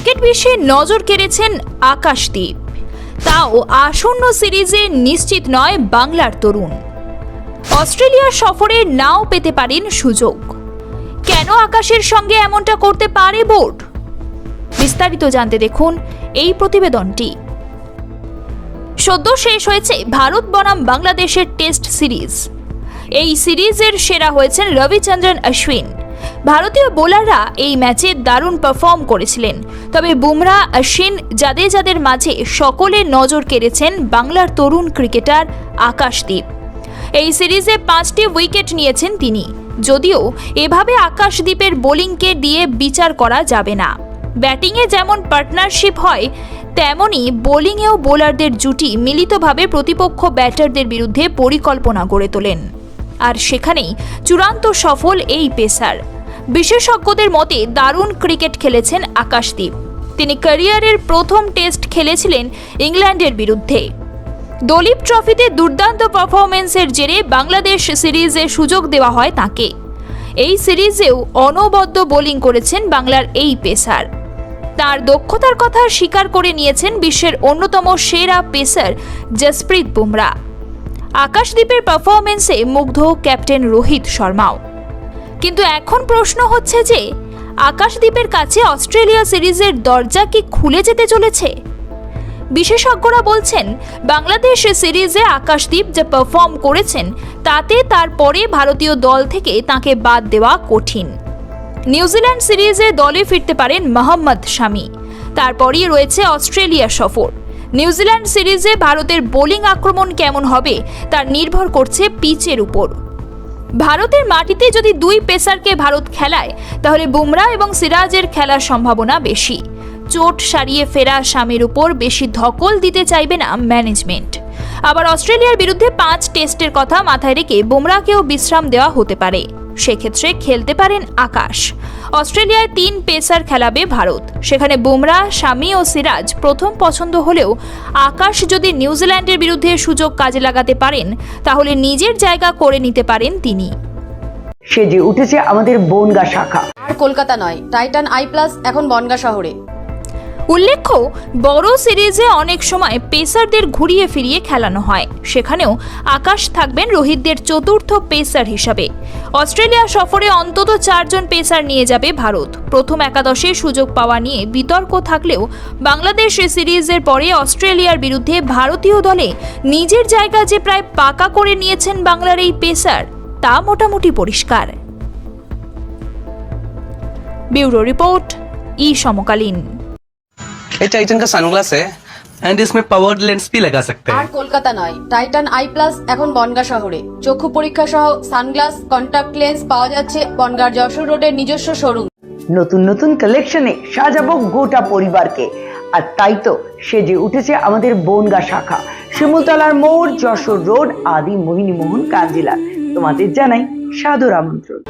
Cricket বিশ্বে নজর কেড়েছেন আকাশদীপ। তাও আসন্ন সিরিজে নিশ্চিত নয় বাংলার তরুণ। অস্ট্রেলিয়া সফরে নাও পেতে পারেন সুযোগ। কেন আকাশের সঙ্গে এমনটা করতে পারে বোর্ড? বিস্তারিত জানতে দেখুন এই প্রতিবেদনটি। সদ্য শেষ হয়েছে ভারত বনাম বাংলাদেশের টেস্ট সিরিজ। এই সিরিজের সেরা হয়েছেন রবিচন্দ্রন অশ্বিন। ভারতীয় বোলাররা এই ম্যাচে দারুণ পারফর্ম করেছিলেন। তবে বুমরা অশ্বিন জাদেজাদের মাঝে সকলে নজর কেড়েছেন বাংলার তরুণ ক্রিকেটার আকাশদীপ। এই সিরিজে পাঁচটি উইকেট নিয়েছেন তিনি। যদিও এভাবে আকাশদীপের বোলিংকে দিয়ে বিচার করা যাবে না। ব্যাটিংয়ে যেমন পার্টনারশিপ হয় তেমনই বোলিংয়েও বোলারদের জুটি মিলিতভাবে প্রতিপক্ষ ব্যাটারদের বিরুদ্ধে পরিকল্পনা গড়ে তোলেন। আর সেখানেই চূড়ান্ত সফল এই পেসার। বিশেষজ্ঞদের মতে দারুণ ক্রিকেট খেলেছেন আকাশদীপ। তিনি ক্যারিয়ারের প্রথম টেস্ট খেলেছিলেন ইংল্যান্ডের বিরুদ্ধে। দলীপ ট্রফিতে দুর্দান্ত পারফরমেন্সের জেরে বাংলাদেশ সিরিজে সুযোগ দেওয়া হয় তাকে। এই সিরিজেও অনবদ্য বোলিং করেছেন বাংলার এই পেসার। তার দক্ষতার কথা স্বীকার করে নিয়েছেন বিশ্বের অন্যতম সেরা পেসার জসপ্রীত বুমরা। আকাশদ্বীপের পারফরমেন্সে মুগ্ধ ক্যাপ্টেন রোহিত শর্মাও। কিন্তু এখন প্রশ্ন হচ্ছে যে, আকাশদ্বীপের কাছে অস্ট্রেলিয়া সিরিজের দরজা কি খুলে যেতে চলেছে? বিশেষজ্ঞরা বলছেন, বাংলাদেশ সিরিজে আকাশদীপ যে পারফর্ম করেছেন, তাতে তারপরে ভারতীয় দল থেকে তাকে বাদ দেওয়া কঠিন। নিউজিল্যান্ড সিরিজে দলে ফিরতে পারেন মোহাম্মদ শামি। তারপরই রয়েছে অস্ট্রেলিয়া সফর। নিউজিল্যান্ড সিরিজে ভারতের বোলিং আক্রমণ কেমন হবে, তা নির্ভর করছে পিচের উপর। ভারতের মাটিতে যদি দুই পেসারকে ভারত খেলায়, তাহলে বুমরা এবং সিরাজের খেলার সম্ভাবনা বেশি। চোট সারিয়ে ফেরা স্বামীর উপর বেশি ধকল দিতে চাইবে না ম্যানেজমেন্ট। আবার অস্ট্রেলিয়ার বিরুদ্ধে পাঁচ টেস্টের কথা মাথায় রেখে বুমরাকেও বিশ্রাম দেওয়া হতে পারে। সেক্ষেত্রে খেলতে পারেন আকাশ। অস্ট্রেলিয়ায় তিন পেসার খেলাবে ভারত। সেখানে বুমরা স্বামী ও সিরাজ প্রথম পছন্দ হলেও আকাশ যদি নিউজিল্যান্ডের বিরুদ্ধে সুযোগ কাজে লাগাতে পারেন তাহলে নিজের জায়গা করে নিতে পারেন তিনি। সেজে উঠেছে আমাদের বনগা শাখা। আর কলকাতা নয় টাইটান আই প্লাস এখন বনগা শহরে। উল্লেখ্য, বড় সিরিজে অনেক সময় পেসারদের ঘুরিয়ে ফিরিয়ে খেলানো হয়। সেখানেও আকাশ থাকবেন রোহিতদের চতুর্থ পেসার হিসাবে। অস্ট্রেলিয়া সফরে অন্তত চারজন পেসার নিয়ে যাবে ভারত। প্রথম একাদশে সুযোগ পাওয়া নিয়ে বিতর্ক থাকলেও বাংলাদেশ সিরিজের পরে অস্ট্রেলিয়ার বিরুদ্ধে ভারতীয় দলে নিজের জায়গা যে প্রায় পাকা করে নিয়েছেন বাংলার এই পেসার, তা মোটামুটি পরিষ্কার। ব্যুরো রিপোর্ট, ই সমকালীন। ये टाइटन का सनग्लास है एंड इसमें पावर्ड लेंस भी लगा सकते আর हैं কলকাতা নয় টাইটান আই প্লাস এখন বনগা শহরে চক্ষু পরীক্ষা সহ সানগ্লাস কন্টাক্ট লেন্স পাওয়া যাচ্ছে বনগার যশোর রোডের নিজস্ব শোরুম নতুন নতুন কালেকশনে সাজাবো গোটা পরিবারকে আর তাই তো সেজে উঠেছে আমাদের বনগা শাখা শিমুলতলার মোড় যশোর রোড আদি মোহিনী মোহন কাঞ্জিলা তোমাদের জানাই সাদর আমন্ত্রণ